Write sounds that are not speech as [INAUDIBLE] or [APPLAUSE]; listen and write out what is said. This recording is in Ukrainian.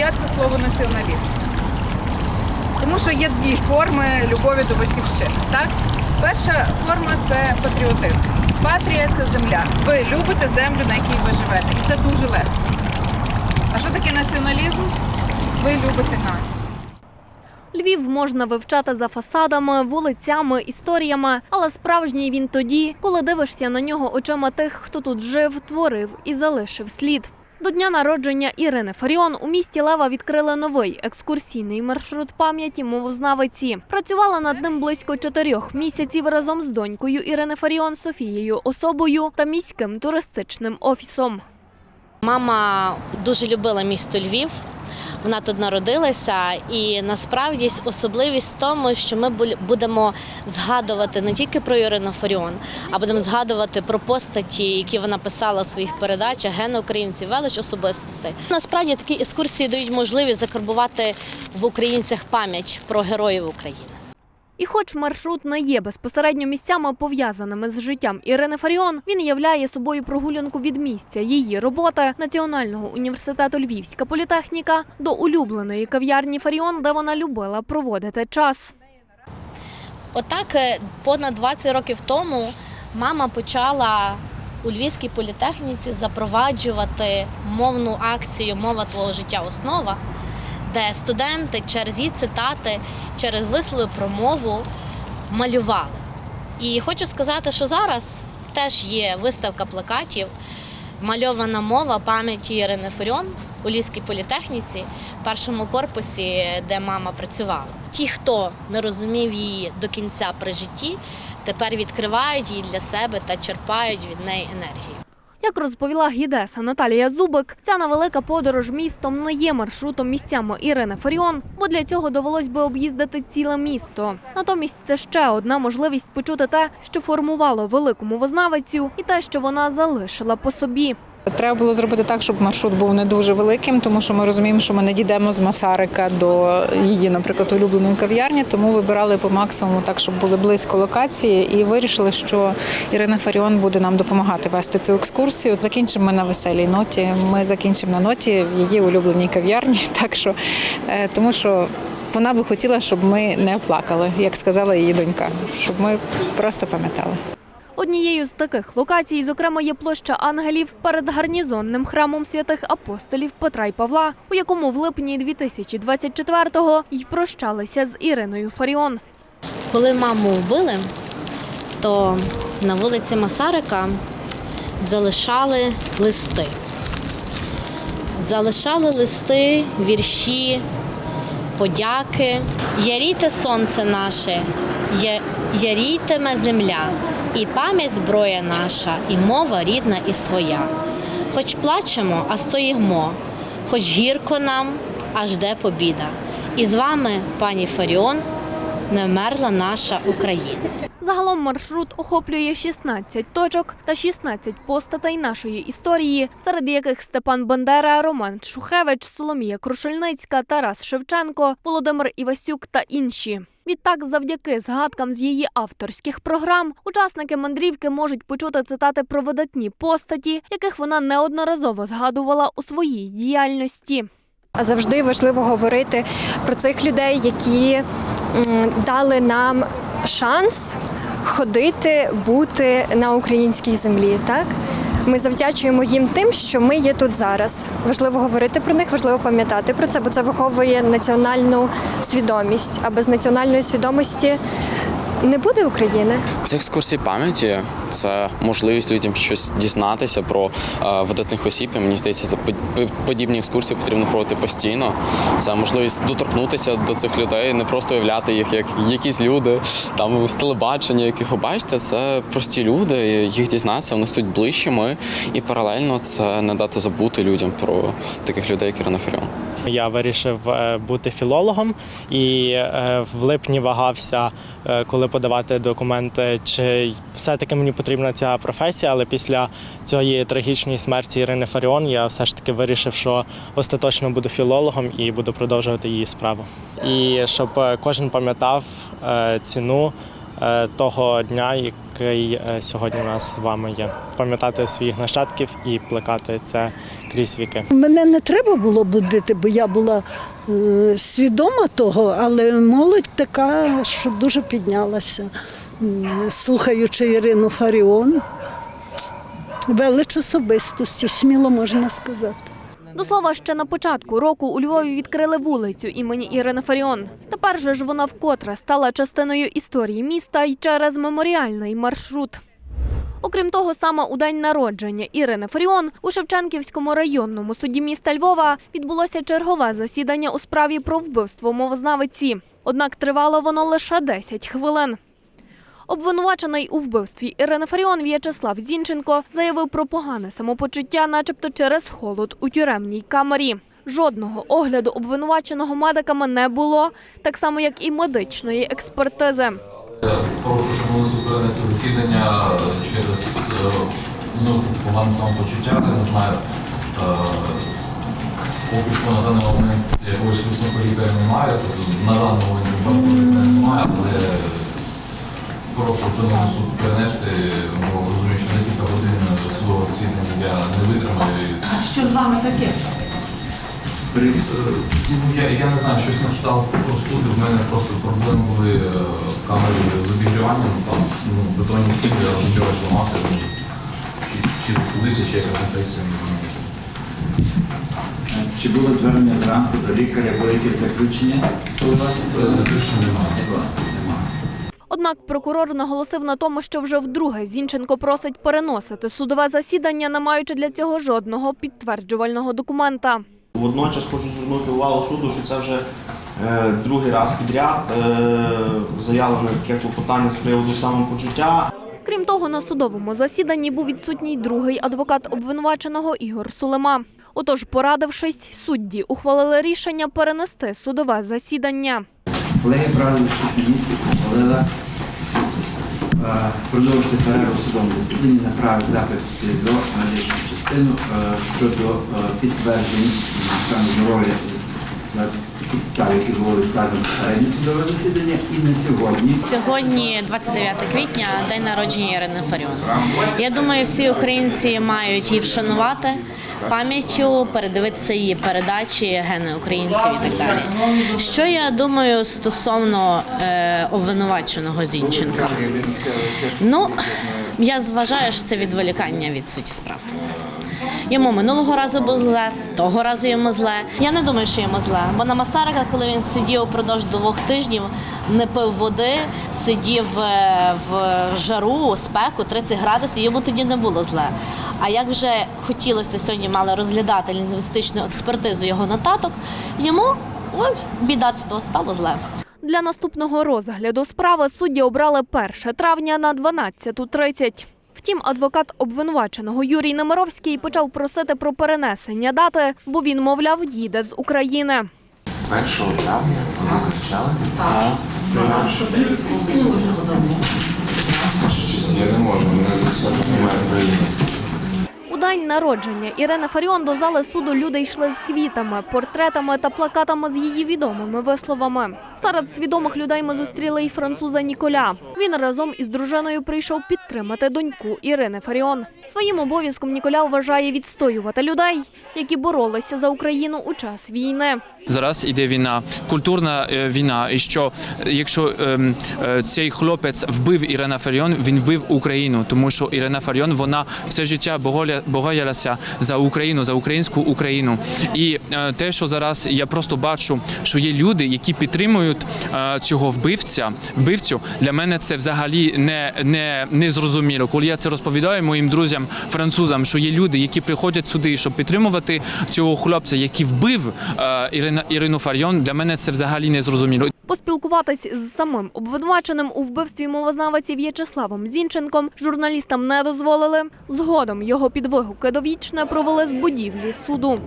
бояться слова націоналіст. Тому що є дві форми любові до батьківщини. Так? Перша форма це патріотизм. Патрія це земля. Ви любите землю, на якій ви живете. І це дуже легко. А що таке націоналізм? Ви любите націю. Львів можна вивчати за фасадами, вулицями, історіями, але справжній він тоді, коли дивишся на нього очима тих, хто тут жив, творив і залишив слід. До дня народження Ірини Фаріон у місті Лева відкрили новий екскурсійний маршрут пам'яті мовознавиці. Працювала над ним близько чотирьох місяців разом з донькою Ірини Фаріон Софією Особою та міським туристичним офісом. Мама дуже любила місто Львів. Вона тут народилася, і насправді особливість в тому, що ми будемо згадувати не тільки про Ірину Фаріон, а будемо згадувати про постаті, які вона писала у своїх передачах, ген українців, велич особистостей. Насправді такі екскурсії дають можливість закарбувати в українцях пам'ять про героїв України. І хоч маршрут не є безпосередньо місцями пов'язаними з життям Ірини Фаріон, він являє собою прогулянку від місця її роботи Національного університету Львівська політехніка до улюбленої кав'ярні Фаріон, де вона любила проводити час. Отак, е, понад 20 років тому мама почала у Львівській політехніці запроваджувати мовну акцію Мова твого життя основа, де студенти через її цитати, через вислови про мову малювали. І хочу сказати, що зараз теж є виставка плакатів Мальована мова пам'яті Ірини Фаріон у Львівській політехніці, першому корпусі, де мама працювала. Ті, хто не розумів її до кінця при житті, тепер відкривають її для себе та черпають від неї енергію. Як розповіла гідеса Наталія Зубик, ця невелика подорож містом не є маршрутом місцями Ірини Фаріон, бо для цього довелось би об'їздити ціле місто. Натомість це ще одна можливість почути те, що формувало великому вознавицю, і те, що вона залишила по собі. Треба було зробити так, щоб маршрут був не дуже великим, тому що ми розуміємо, що ми не дійдемо з Масарика до її, наприклад, улюбленої кав'ярні. Тому вибирали по максимуму так, щоб були близько локації, і вирішили, що Ірина Фаріон буде нам допомагати вести цю екскурсію. Закінчимо ми на веселій ноті. Ми закінчимо на ноті в її улюбленій кав'ярні. [LAUGHS] Так що е, тому що. Вона би хотіла, щоб ми не плакали, як сказала її донька, щоб ми просто пам'ятали. Однією з таких локацій, зокрема, є площа ангелів перед гарнізонним храмом святих апостолів Петра й Павла, у якому в липні 2024-го й прощалися з Іриною Фаріон. Коли маму вбили, то на вулиці Масарика залишали листи. Залишали листи, вірші, подяки. Ярійте сонце наше, ярітиме земля, і пам'ять зброя наша, і мова рідна і своя. Хоч плачемо, а стоїмо, хоч гірко нам, а жде побіда. І з вами, пані Фаріон, не вмерла наша Україна. Загалом маршрут охоплює 16 точок та 16 постатей нашої історії, серед яких Степан Бандера, Роман Шухевич, Соломія Крушельницька, Тарас Шевченко, Володимир Івасюк та інші. Відтак, завдяки згадкам з її авторських програм, учасники мандрівки можуть почути цитати про видатні постаті, яких вона неодноразово згадувала у своїй діяльності. А завжди важливо говорити про цих людей, які дали нам шанс ходити, бути на українській землі. Так ми завдячуємо їм тим, що ми є тут зараз. Важливо говорити про них, важливо пам'ятати про це, бо це виховує національну свідомість. А без національної свідомості не буде України. Це екскурсії пам'яті, це можливість людям щось дізнатися про е, видатних осіб. І мені здається, це по- по- подібні екскурсії потрібно проводити постійно. Це можливість доторкнутися до цих людей, не просто уявляти їх як якісь люди, там з телебачення, яких ви бачите. Це прості люди, їх дізнатися, вони стають ближчими, і паралельно це не дати забути людям про таких людей, як Ірина. Я вирішив е, бути філологом і е, в липні вагався, е, коли подавати документи, чи все-таки мені потрібна ця професія, але після цієї трагічної смерті Ірини Фаріон я все ж таки вирішив, що остаточно буду філологом і буду продовжувати її справу. І щоб кожен пам'ятав ціну того дня, який е, сьогодні у нас з вами є. Пам'ятати своїх нащадків і плекати це крізь віки. Мене не треба було будити, бо я була е, свідома того, але молодь така, що дуже піднялася. Слухаючи Ірину Фаріон, велич особистості, сміло можна сказати. До слова, ще на початку року у Львові відкрили вулицю імені Ірини Фаріон. Тепер же ж вона вкотре стала частиною історії міста й через меморіальний маршрут. Окрім того, саме у день народження Ірини Фаріон у Шевченківському районному суді міста Львова відбулося чергове засідання у справі про вбивство мовознавиці. Однак тривало воно лише 10 хвилин. Обвинувачений у вбивстві Ірини Фаріон В'ячеслав Зінченко заявив про погане самопочуття, начебто через холод у тюремній камері. Жодного огляду обвинуваченого медиками не було, так само як і медичної експертизи. Прошу, щоб вони перенесли засідання через е, знову ж таки погане самопочуття. Не знаю. е, Поки що на даний момент якогось висновку лікаря немає, тобто на момент немає, але прошу вченого суд перенести, бо розумію, що на кілька годин судового засідання я не витримаю. А що з вами таке? Я, я не знаю, щось начитав про студи. В мене просто проблеми були е, в камері з обігріванням, там ну, бетонні стіни, а обігрівач ламався. ну, Чи, чи студився, чи якась інфекція, не знаю. Чи було звернення зранку до лікаря, були якісь заключення? У нас е, заключення немає. Немає. Однак прокурор наголосив на тому, що вже вдруге Зінченко просить переносити судове засідання, не маючи для цього жодного підтверджувального документа. Водночас хочу звернути увагу суду, що це вже е, другий раз підряд е, заявлене таке клопотання з приводу самопочуття. Крім того, на судовому засіданні був відсутній другий адвокат обвинуваченого Ігор Сулема. Отож, порадившись, судді ухвалили рішення перенести судове засідання. Колеги правили 6 місяців, ухвалила е, продовжити перерву судовому засіданні, направив запит в СІЗО медичну частину е, щодо е, підтверджень стану здоров'я за підстав, які були вказані в попереднє судове засідання, і на сьогодні Сьогодні 29 квітня, день народження Ірини Фаріон. Я думаю, всі українці мають її вшанувати пам'яттю, передивитися її передачі гени українців і так далі. Що я думаю стосовно е, обвинуваченого Зінченка? Ну, я зважаю, що це відволікання від суті справи. Йому минулого разу було зле, того разу йому зле. Я не думаю, що йому зле. Бо на Масарика, коли він сидів упродовж двох тижнів, не пив води, сидів е, в жару, спеку 30 градусів, йому тоді не було зле. А як вже хотілося сьогодні, мали розглядати лінгвістичну експертизу його нотаток, йому ой, бідацтво стало зле. Для наступного розгляду справи судді обрали 1 травня на 12.30. Втім, адвокат обвинуваченого Юрій Немировський почав просити про перенесення дати, бо він, мовляв, їде з України. 1 травня вони зустрічали? Так. 12.30 було узгоджено замовлення. Щось я не можу, немає. У день народження Ірини Фаріон до зали суду люди йшли з квітами, портретами та плакатами з її відомими висловами. Серед свідомих людей ми зустріли і француза Ніколя. Він разом із дружиною прийшов підтримати доньку Ірини Фаріон. Своїм обов'язком Ніколя вважає відстоювати людей, які боролися за Україну у час війни. Зараз іде війна, культурна е, війна. І що якщо ем, е, цей хлопець вбив Ірина Фаріон, він вбив Україну, тому що Ірина Фаріон вона все життя боголя- за Україну, за українську Україну. І е, те, що зараз я просто бачу, що є люди, які підтримують цього вбивця, вбивцю. Для мене це взагалі не, не, не зрозуміло. Коли я це розповідаю моїм друзям французам, що є люди, які приходять сюди, щоб підтримувати цього хлопця, який вбив е, Ірина, Ірину Фаріон, для мене це взагалі не зрозуміло. Поспілкуватись з самим обвинуваченим у вбивстві мовознавиці В'ячеславом Зінченком журналістам не дозволили. Згодом його підвигуки довічне провели з будівлі суду.